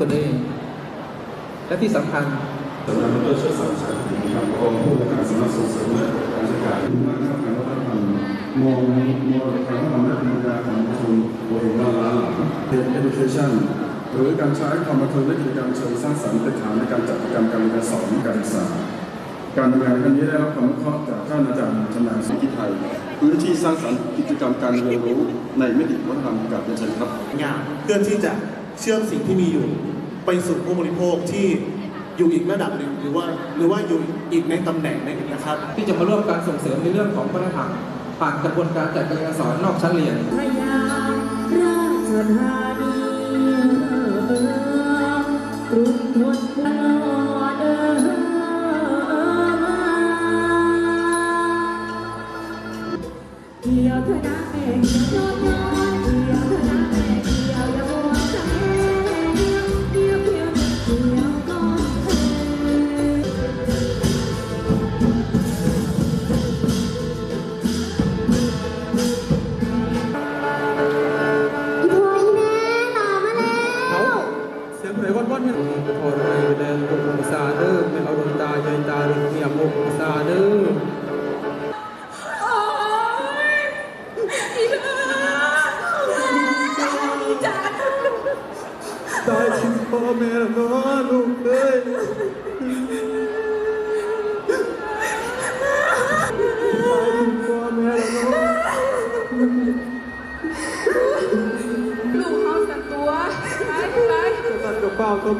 ตนเอง และที่สำคัญสำนักดรเชิดศักดิ์ชัยศรีครับรองผู้ว่าการสำนักส่งเสริมและการจัดการมากครับการวัฒนธรรมมองมองการวัฒนธรรมและธรรมดาของชุมชนโบราณล้าหลังเรียน education หรือการใช้ความบันเทิงและกิจกรรมเชิงสร้างสรรค์เป็นฐานในการจัดกิจกรรมการเรียนการสอนการศึกษา การดำเนินครั้งนี้ได้รับความเคราะห์จากท่านอาจารย์ชำนาญสุกิไทยพื้นที่สร้างสรรค์กิจกรรมการเรียนรู้ในมิติวัฒนธรรมกับเป็นเชิญครับงานเพื่อที่จะ เชื่อมสิ่งที่มีอยู่ ไปสู่ผู้บริโภคที่อยู่อีกระดับหนึ่งหรือว่าหรือว่าอยู่อีกในตำแหน่งหนึงนะครับ ที่จะมาร่วมการส่งเสริมในเรื่องของวัฒนธรรมผ่านกระบวนการจัดการเรียนการสอนนอกชั้นเรียนพยาราชธานีกรุงทนตลอดเอ่อมาเกี่ยวเธอนะเกี่ยวโยนย้อน ยงพลงวัดๆเนี่ยพอไปแรงลมซาเด้อไม่เอาดวงตาใจตาเรียมอกซาเด้อโอ๊ยอีเธออีจันตายทิ้งพ่อแม่แล้วนะลูกเอ้ เขา